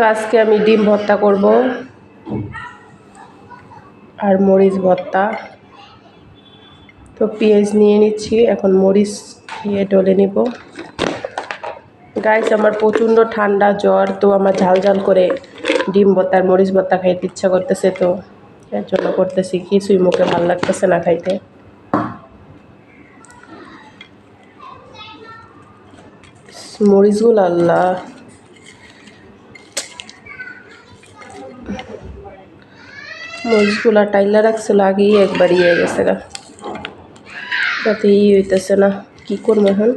তো আজকে আমি ডিম ভর্তা করব আর মরিচ ভর্তা। তো পেঁয়াজ নিয়ে নিচ্ছি, এখন মরিচ দিয়ে ডলে নিব। গাইস আমার প্রচণ্ড ঠান্ডা জ্বর, তো আমার ঝাল ঝাল করে ডিম ভর্তা আর মরিচ ভর্তা খাইতে ইচ্ছা করতেছে তো। এর জন্য করতেছি, কিছুই মুখে ভালো লাগতেছে না খাইতে। মরিচগুলো আল্লাহ। মরিচগুলা টাইলা রাখছিল আগেই একবার ইয়ে গেছে গা। তাতে ই হইতেছে না, কি করব এখন?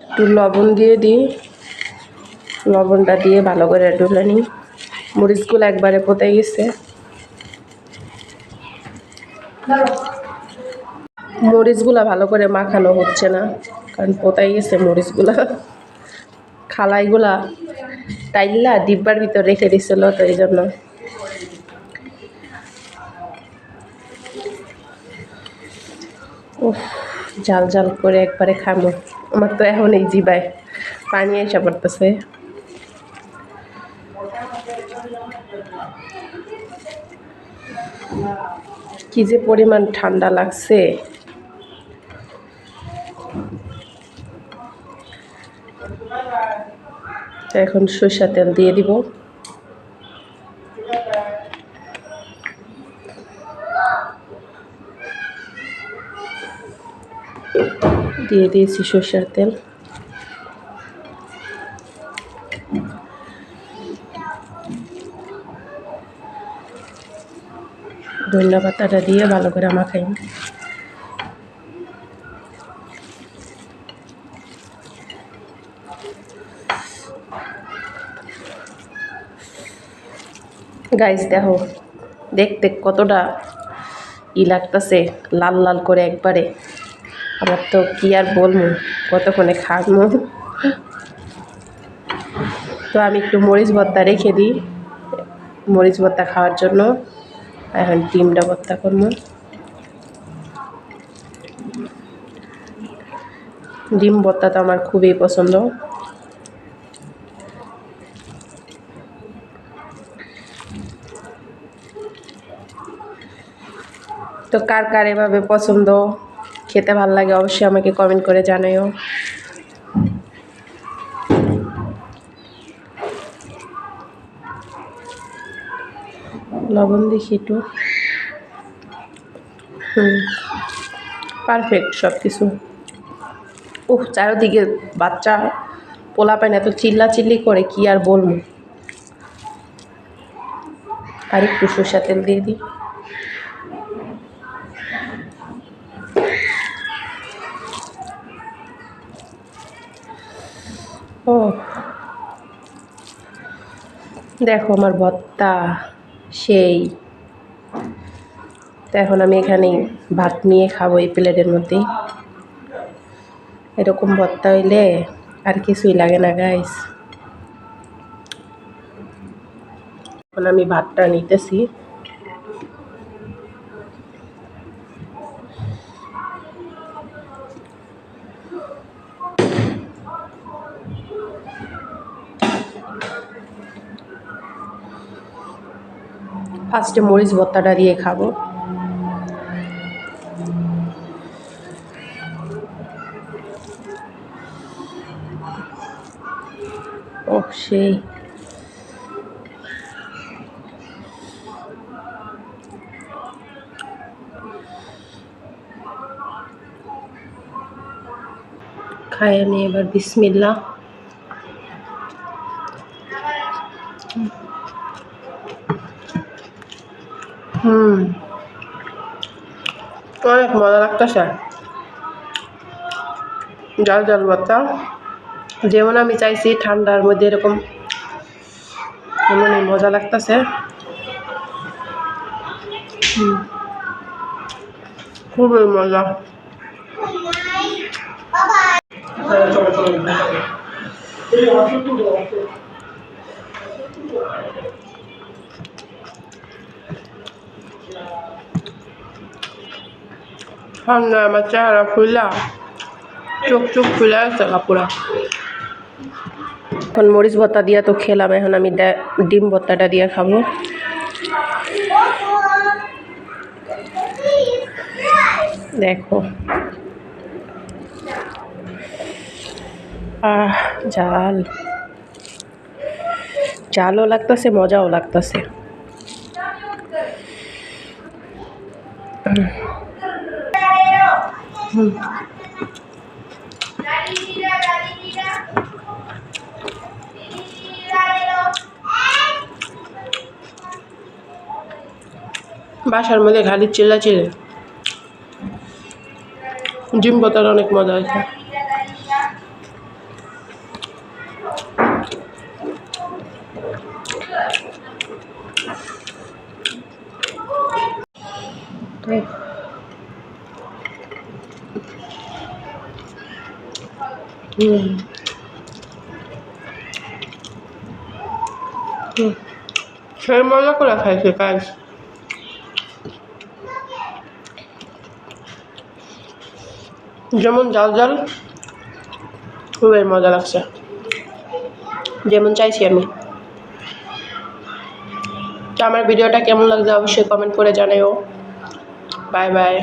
একটু লবণ দিয়ে দিই লবণটা দিয়ে ভালো করে ডুলে নিই। মরিচগুলো একবারে পোতাই গেছে। মরিচগুলা ভালো করে মাখানো হচ্ছে না, কারণ পোতাই গেছে মরিচগুলা। খালাইগুলা টাইল্লা ডিব্বার ভিতর রেখে দিছিল, তো এই জন্য। জাল জাল করে একবারে খামো। আমার তো এখন এই জিবায় পানি এসে পড়তেছে। কি যে পরিমাণ ঠান্ডা লাগছে। এখন সরষা তেল দিয়ে দিব। দিয়ে দিয়েছি সরষের তেল। ধনিয়া পাতাটা দিয়ে ভালো করে মাখাই। গাইজ দেখো, দেখতে কতটা ই লাগতেছে, লাল লাল করে একবারে। আমার তো কি আর বলব, কতক্ষণে খাব? তো আমি একটু মরিচ ভর্তা রেখে দিই, মরিচ ভর্তা খাওয়ার জন্য। এখন ডিমটা ভর্তা করব। ডিম ভর্তা তো আমার খুবই পছন্দ। তো কার কার এভাবে পছন্দ? খেতে ভালো লাগে অবশ্যই আমাকে কমেন্ট করে জানাইও লবণ দেখি একটু। পারফেক্ট সব কিছু উহ, চারিদিকে বাচ্চা পোলা পায় না, এত চিল্লা চিল্লি করে কি আর বলব? আর একটু তেল দিয়ে দিই। ও। দেখো আমার ভর্তা সেই। তো এখন আমি এখানেই ভাত নিয়ে খাব এই প্লেটের মধ্যেই। এরকম ভর্তা হইলে আর কিছুই লাগে না গাইস এখন আমি ভাতটা নিতেছি। ফার্স্টে মরিচ ভর্তাটা দিয়ে খাব। ও সেই। খায় নি এবার বিসমিল্লা হুম। অনেক মজা লাগতেছে। জল জল ভর্তা। যেমন আমি চাইছি ঠান্ডার মধ্যে এরকম মজা লাগতেছে। খুবই মজা। ঠান্ডা আমার চেহারা ফুলা চোখ চোখ ফুলে আছে কাপুরা এখন মরিচ ভর্তা দিয়ে তো খেলাম, এখন আমি ডিম ভর্তাটা দিয়ে খাব। দেখো। আহ, জাল। জালও লাগতেছে, মজাও লাগতেছে। বাসার মধ্যে খালি চিল্লা চিল্লে। ডিম পাতার অনেক মজা আছে তো হুম হুম সেই মজা করে খাইছে কাজ যেমন জাল জাল খুবই মজা লাগছে। যেমন চাইছি আমি। তো আমার ভিডিওটা কেমন লাগছে অবশ্যই কমেন্ট করে জানাও বাই বাই